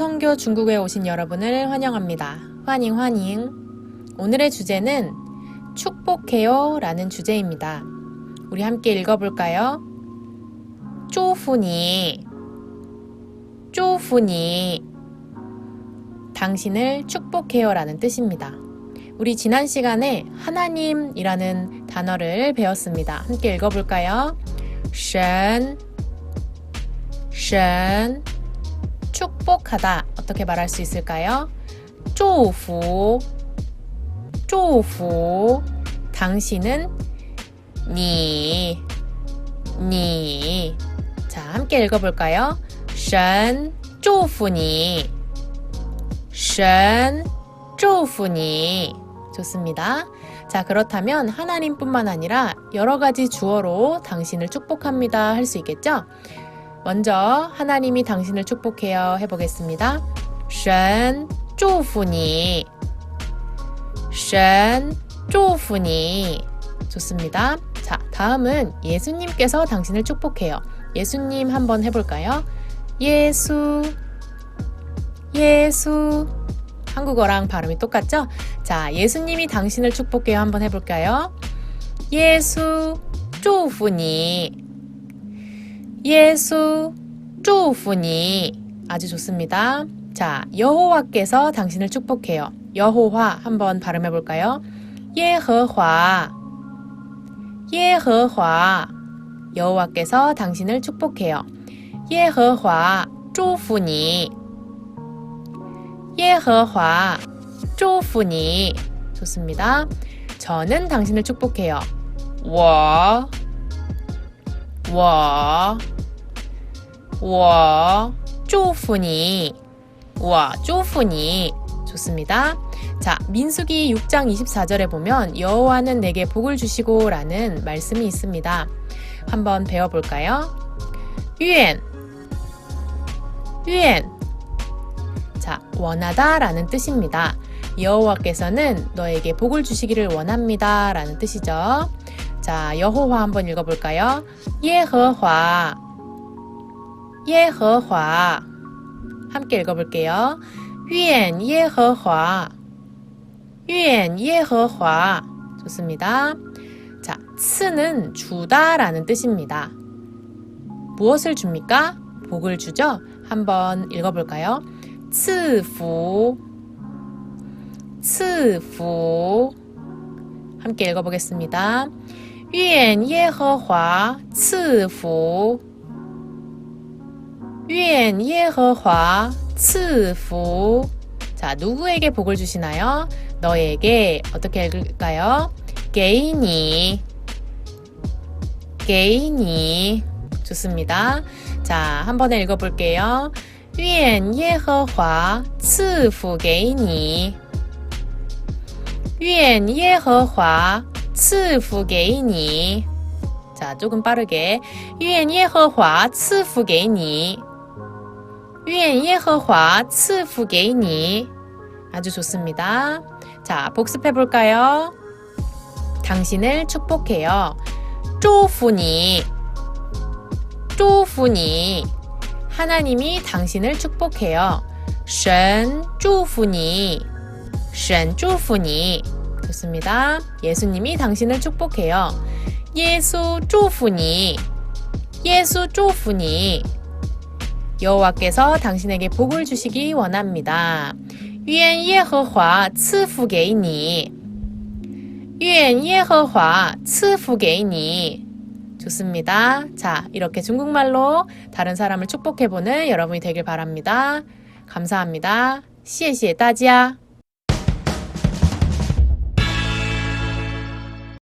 선교 중국에 오신 여러분을 환영합니다. 환영 환영. 오늘의 주제는 축복해요 라는 주제입니다. 우리 함께 읽어볼까요? 쪼푸니 쪼푸니 당신을 축복해요 라는 뜻입니다. 우리 지난 시간에 하나님이라는 단어를 배웠습니다. 함께 읽어볼까요? 神神 축복하다 어떻게 말할 수 있을까요? 祝福祝福 당신은 니, 니. 자, 함께 읽어볼까요? 神祝福你神祝福你 좋습니다. 자, 그렇다면 하나님뿐만 아니라 여러 가지 주어로 당신을 축복합니다 할 수 있겠죠? 먼저 하나님이 당신을 축복해요 해보겠습니다. 神祝福你神祝福你 좋습니다. 자, 다음은 예수님께서 당신을 축복해요. 예수님 한번 해볼까요? 예수, 예수. 한국어랑 발음이 똑같죠? 자, 예수님이 당신을 축복해요. 한번 해볼까요? 예수, 祝福你. 예수 쪼우니 아주 좋습니다. 자, 여호와께서 당신을 축복해요. 여호와 한번 발음해 볼까요? 예허화 예허화 여호와께서 당신을 축복해요. 예허화 쪼우니 예허화 쪼우니 좋습니다. 저는 당신을 축복해요. 와 와, 와, 쪼푸니, 와, 쪼푸니. 좋습니다. 자, 민숙이 6장 24절에 보면 여호와는 내게 복을 주시고 라는 말씀이 있습니다. 한번 배워볼까요? 유엔, 유엔. 자, 원하다 라는 뜻입니다. 여호와께서는 너에게 복을 주시기를 원합니다 라는 뜻이죠. 자, 여호와 한번 읽어 볼까요? 예허화 예허화 함께 읽어 볼게요. 愿耶和华愿耶和华 좋습니다. 자, 츠는 주다라는 뜻입니다. 무엇을 줍니까? 복을 주죠? 한번 읽어볼까요? 赐福赐福 함께 읽어보겠습니다. 愿耶和华赐福愿耶和华赐福 자, 누구에게 복을 주시나요? 너에게 어떻게 읽을까요? 给你给你 좋습니다. 자, 한 번에 읽어 볼게요. 愿耶和华赐福给你愿耶和华 赐福给你 자, 조금 빠르게 愿耶和华赐福给你愿耶和华赐福给你 아주 좋습니다. 자, 복습해 볼까요? 당신을 축복해요. 祝福你祝福你 하나님이 당신을 축복해요. 神祝福你神祝福你 좋습니다. 예수님이 당신을 축복해요. 예수 祝福你 예수 祝福你 여호와께서 당신에게 복을 주시기 원합니다. 愿耶和华赐福给你.愿耶和华赐福给你. 좋습니다. 자, 이렇게 중국말로 다른 사람을 축복해보는 여러분이 되길 바랍니다. 감사합니다. 谢谢大家.